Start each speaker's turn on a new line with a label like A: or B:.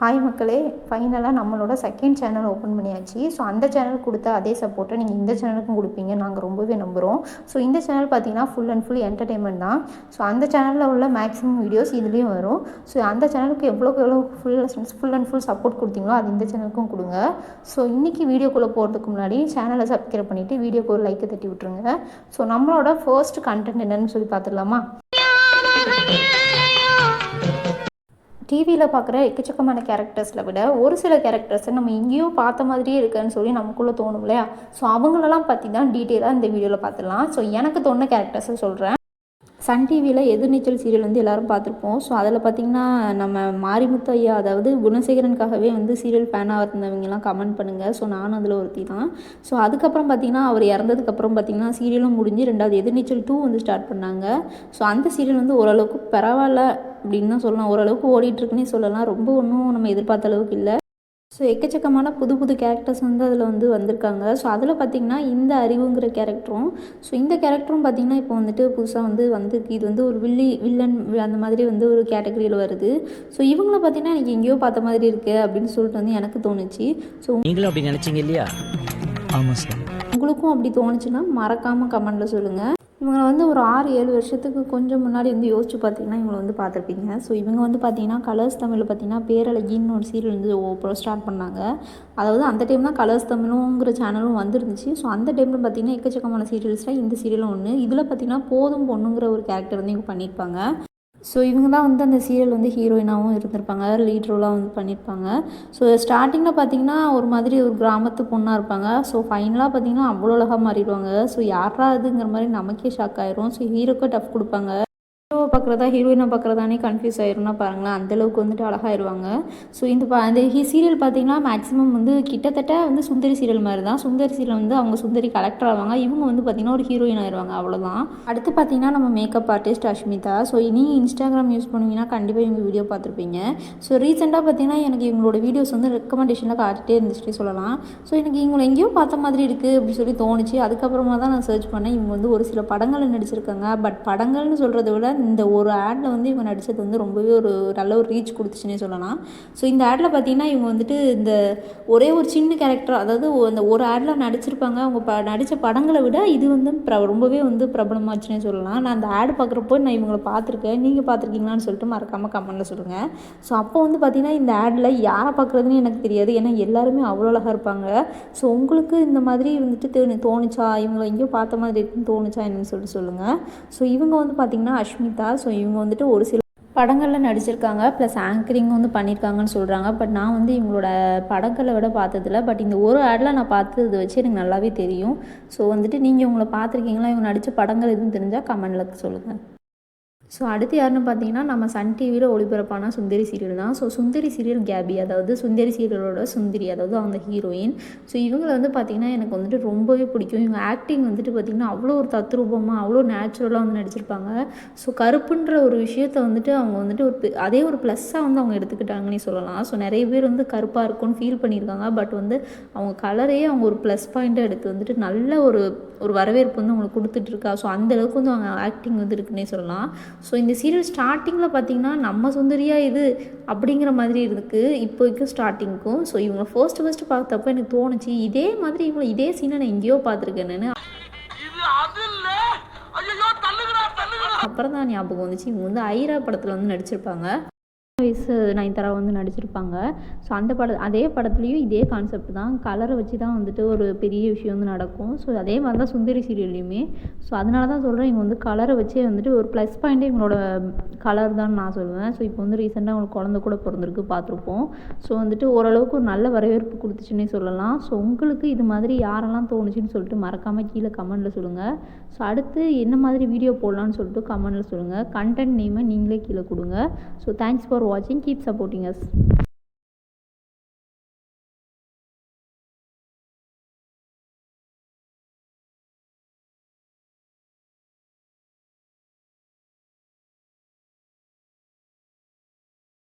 A: Hi மக்களே ஃபைனலாக நம்மளோட செகண்ட் சேனல் ஓப்பன் பண்ணியாச்சு. ஸோ அந்த சேனல் கொடுத்த அதே சப்போர்ட்டை நீங்கள் இந்த சேனலுக்கும் கொடுப்பீங்க. நாங்கள் ரொம்பவே நம்புகிறோம் ஸோ இந்த சேனல் பார்த்தீங்கன்னா ஃபுல் அண்ட் ஃபுல் என்டர்டெயின்மெண்ட் தான். ஸோ அந்த சேனலில் உள்ள மேக்ஸிமம் வீடியோஸ் இதுலேயும் வரும். ஸோ அந்த சேனலுக்கு எவ்வளோக்கு எவ்வளோ full full and full support கொடுத்தீங்களோ அது இந்த சேனலுக்கும் கொடுங்க. ஸோ இன்றைக்கி வீடியோக்குள்ளே போகிறதுக்கு முன்னாடி சேனலை சப்ஸ்கிரைப் பண்ணிவிட்டு வீடியோக்கு ஒரு லைக்கை தட்டி விட்டுருங்க. ஸோ நம்மளோட ஃபர்ஸ்ட் கண்டென்ட் என்னன்னு சொல்லி பார்த்துடலாமா? டிவியில் பார்க்குற எக்கச்சக்கமான கேரக்டர்ஸில் விட ஒரு சில கேரக்டர்ஸை நம்ம எங்கேயோ பார்த்த மாதிரியே இருக்குன்னு சொல்லி நமக்குள்ளே தோணும் இல்லையா? ஸோ அவங்களெல்லாம் பற்றி தான் டீட்டெயிலாக இந்த வீடியோவில் பார்த்துடலாம் ஸோ எனக்கு தோணுன கேரக்டர்ஸை சொல்கிறேன் சன் டிவியில் எதிர்நீச்சல் சீரியல் வந்து எல்லாரும் பார்த்துருப்போம். ஸோ அதில் பார்த்திங்கன்னா நம்ம மாரிமுத்து ஐயா அதாவது குணசேகரனுக்காகவே வந்து சீரியல் ஃபேனாக இருந்தவங்கலாம் கமெண்ட் பண்ணுங்கள் ஸோ நானும் அதில் ஒருத்தி தான். ஸோ அதுக்கப்புறம் பார்த்திங்கன்னா அவர் இறந்ததுக்கப்புறம் பார்த்திங்கன்னா சீரியலும் முடிஞ்சு ரெண்டாவது எதிர்நீச்சல் டூ வந்து ஸ்டார்ட் பண்ணாங்க. ஸோ அந்த சீரியல் வந்து ஓரளவுக்கு பரவாயில்ல அப்படின்னு தான் சொல்லலாம். ஓரளவுக்கு ஓடிட்டுருக்குன்னே சொல்லலாம். ரொம்ப ஒன்றும் நம்ம எதிர்பார்த்த அளவுக்கு இல்லை. ஸோ எக்கச்சக்கமான புது புது கேரக்டர்ஸ் வந்து அதில் வந்து வந்திருக்காங்க. ஸோ அதில் பார்த்திங்கன்னா இந்த அறிவுங்கிற கேரக்டரும் ஸோ இந்த கேரக்டரும் பார்த்திங்கன்னா இப்போ வந்துட்டு புதுசாக வந்து வந்து இது வந்து ஒரு வில்லி வில்லன் அந்த மாதிரி வந்து ஒரு கேட்டகரியில் வருது. ஸோ இவங்கள பார்த்திங்கன்னா எனக்கு எங்கேயோ பார்த்த மாதிரி இருக்கு அப்படின்னு சொல்லிட்டு வந்து எனக்கு தோணுச்சு. ஸோ
B: நீங்களும் அப்படி நினைச்சீங்க இல்லையா? ஆமாம் சார்
A: உங்களுக்கும் அப்படி தோணுச்சுன்னா மறக்காமல் கமெண்டில் சொல்லுங்கள் இவங்களை வந்து ஒரு ஆறு ஏழு வருஷத்துக்கு கொஞ்சம் முன்னாடி வந்து யோசிச்சு பார்த்தீங்கன்னா இவங்களை வந்து பார்த்துருப்பீங்க. ஸோ இவங்க வந்து பார்த்தீங்கன்னா கலர்ஸ் தமிழில் பார்த்தீங்கன்னா பேரழகின்னு ஒரு சீரியல் வந்து ஓ ஸ்டார்ட் பண்ணாங்க. அதாவது அந்த டைம் தான் கலர்ஸ் தமிழுங்கிற சேனலும் வந்துருந்துச்சு. ஸோ அந்த டைமில் பார்த்தீங்கன்னா எக்கச்சக்கமான சீரியல்ஸில் இந்த சீரியலும் ஒன்று இதில் பார்த்தீங்கன்னா போதும் பொண்ணுங்கிற ஒரு கேரக்டர் வந்து இவங்க பண்ணியிருப்பாங்க. ஸோ இவங்க தான் வந்து அந்த சீரியல் வந்து ஹீரோயினாகவும் இருந்திருப்பாங்க. லீட் ரோலாக வந்து பண்ணியிருப்பாங்க ஸோ ஸ்டார்டிங்கில் பார்த்தீங்கன்னா ஒரு மாதிரி ஒரு கிராமத்து பொண்ணாக இருப்பாங்க. ஸோ ஃபைனலாக பார்த்தீங்கன்னா அவ்வளோ அழகாக மாறிடுவாங்க. ஸோ யாரா இதுங்கிற மாதிரி நமக்கே ஷாக் ஆயிரும். ஸோ ஹீரோக்கு டஃப் கொடுப்பாங்க. ஹீரோவை பார்க்குறதா ஹீரோயினை பார்க்குறதானே கன்ஃபியூஸ் ஆயிரும்னா பாருங்களேன் அந்தளவுக்கு வந்துட்டு அழகாயிருவாங்க. ஸோ இந்த பா இந்த ஹி சீரியல் பார்த்தீங்கன்னா மேக்ஸிமம் வந்து கிட்டத்தட்ட வந்து சுந்தரி சீரியல் மாதிரி தான் சுந்தரி சீரியல் வந்து அவங்க சுந்தரி கலெக்டர் ஆவாங்க. இவங்க வந்து பார்த்திங்கன்னா ஒரு ஹீரோயின் ஆயிடுவாங்க அவ்வளோதான் அடுத்து பார்த்தீங்கன்னா நம்ம மேக்கப் ஆர்டிஸ்ட் அஷ்மிதா ஸோ நீங்கள் இன்ஸ்டாகிராம் யூஸ் பண்ணுவீங்கன்னா கண்டிப்பாக இவங்க வீடியோ பார்த்துருப்பீங்க. ஸோ ரீசெண்டாக பார்த்தீங்கன்னா எனக்கு இவங்களோட வீடியோஸ் வந்து ரெக்கமெண்டேஷனில் காட்டிகிட்டே இருந்துச்சுட்டே சொல்லலாம். ஸோ எனக்கு இவங்களை எங்கேயோ பார்த்த மாதிரி இருக்குது அப்படின்னு சொல்லி தோணுச்சு. அதுக்கப்புறமா தான் நான் சர்ச் பண்ணேன். இவங்க வந்து ஒரு சில படங்களில் நடிச்சிருக்காங்க. பட் படங்கள்னு சொல்கிறத விட இந்த ஒரு ஆடில் வந்து இவங்க நடித்தது வந்து ரொம்பவே ஒரு நல்ல ஒரு ரீச் கொடுத்துச்சுன்னே சொல்லலாம். ஸோ இந்த ஆடில் பார்த்தீங்கன்னா இவங்க வந்துட்டு இந்த ஒரே ஒரு சின்ன கேரக்டர் அதாவது அந்த ஒரு ஆடில் நடிச்சிருப்பாங்க. அவங்க ப நடித்த படங்களை விட இது வந்து ப்ர ரொம்பவே வந்து பிரபலமாச்சுன்னே சொல்லலாம். நான் அந்த ஆடு பார்க்குறப்போ நான் இவங்களை பார்த்துருக்கேன் நீங்கள் பார்த்துருக்கீங்களான்னு சொல்லிட்டு மறக்காமல் கமெண்ட்டில் சொல்லுங்கள் ஸோ அப்போ வந்து பார்த்தீங்கன்னா இந்த ஆடில் யாரை பார்க்குறதுன்னு எனக்கு தெரியாது. ஏன்னா எல்லாருமே அவ்வளோ அழகாக இருப்பாங்க. ஸோ உங்களுக்கு இந்த மாதிரி வந்துட்டு தோணு தோணுச்சா? இவங்களை எங்கேயோ பார்த்த மாதிரி இருக்குன்னு தோணுச்சா என்னன்னு சொல்லிட்டு சொல்லுங்கள் ஸோ இவங்க வந்து பார்த்திங்கன்னா அஷ்மிதா ஸோ இவங்க வந்துட்டு ஒரு சில படங்களில் நடிச்சிருக்காங்க. ப்ளஸ் ஆங்கரிங் வந்து பண்ணியிருக்காங்கன்னு சொல்கிறாங்க பட் நான் வந்து இவங்களோட படங்களை விட பார்த்ததில்ல. பட் இந்த ஒரு ஆடில் நான் பார்த்தது வச்சு எனக்கு நல்லாவே தெரியும். ஸோ வந்துட்டு நீங்கள் இவங்களை பார்த்துருக்கீங்களா? இவங்க நடித்த படங்கள் எதுவும் தெரிஞ்சால் கமெண்டில் சொல்லுங்கள் ஸோ அடுத்து யாருன்னு பார்த்தீங்கன்னா நம்ம சன் டிவியில் ஒளிபரப்பான சுந்தரி சீரியல் தான். ஸோ சுந்தரி சீரியல் கேபி அதாவது சுந்தரி சீரியலோட சுந்தரி அதாவது அந்த ஹீரோயின் ஸோ இவங்களை வந்து பார்த்திங்கன்னா எனக்கு வந்துட்டு ரொம்பவே பிடிக்கும். இவங்க ஆக்டிங் வந்துட்டு பார்த்திங்கன்னா அவ்வளோ ஒரு தத்ரூபமாக அவ்வளோ நேச்சுரலாக வந்து நடிச்சிருப்பாங்க. ஸோ கருப்புன்ற ஒரு விஷயத்தை வந்துட்டு அவங்க வந்துட்டு ஒரு அதே ஒரு ப்ளஸ்ஸாக வந்து அவங்க எடுத்துக்கிட்டாங்கன்னே சொல்லலாம். ஸோ நிறைய பேர் வந்து கருப்பாக இருக்கும்னு ஃபீல் பண்ணியிருக்காங்க. பட் வந்து அவங்க கலரையே அவங்க ஒரு ப்ளஸ் பாயிண்ட்டாக எடுத்து வந்துட்டு நல்ல ஒரு ஒரு வரவேற்பு வந்து அவங்களுக்கு கொடுத்துட்ருக்கா ஸோ அந்தளவுக்கு வந்து அவங்க ஆக்டிங் வந்து இருக்குன்னே சொல்லலாம். ஸோ இந்த சீரியல் ஸ்டார்டிங்கில் பார்த்திங்கன்னா நம்ம சுந்தரியாக இது அப்படிங்கிற மாதிரி இருக்குது இப்போதைக்கும் ஸ்டார்டிங்க்கும் ஸோ இவங்க ஃபர்ஸ்ட் ஃபர்ஸ்ட் பார்த்தப்போ எனக்கு தோணுச்சு இதே மாதிரி இவங்க இதே சீனை நான் எங்கேயோ பார்த்துருக்கேன் நான் அப்புறம் தான் ஞாபகம் வந்துச்சு இவங்க வந்து ஐரா படத்தில் வந்து நடிச்சிருப்பாங்க. வயசு நயன்தாரா வந்து நடிச்சிருப்பாங்க. ஸோ அந்த பட அதே படத்துலேயும் இதே கான்செப்ட் தான். கலரை வச்சு தான் வந்துட்டு ஒரு பெரிய விஷயம் வந்து நடக்கும். ஸோ அதே மாதிரி தான் சுந்தரி சீரியல்லையுமே ஸோ அதனால தான் சொல்கிறேன் இவங்க வந்து கலரை வச்சே வந்துட்டு ஒரு ப்ளஸ் பாயிண்ட்டே இவங்களோட கலர் தான் நான் சொல்லுவேன். ஸோ இப்போ வந்து ரீசெண்டாக அவங்களுக்கு குழந்த கூட பிறந்திருக்கு பார்த்துருப்போம். ஸோ வந்துட்டு ஓரளவுக்கு ஒரு நல்ல வரவேற்பு கொடுத்துச்சுன்னே சொல்லலாம். ஸோ உங்களுக்கு இது மாதிரி யாரெல்லாம் தோணுச்சுன்னு சொல்லிட்டு மறக்காமல் கீழே கமெண்ட்டில் சொல்லுங்கள் ஸோ அடுத்து என்ன மாதிரி வீடியோ போடலான்னு சொல்லிட்டு கமெண்ட்டில் சொல்லுங்கள் கண்டென்ட் நேமை நீங்களே கீழே கொடுங்க. So thanks for watching. Keep supporting us.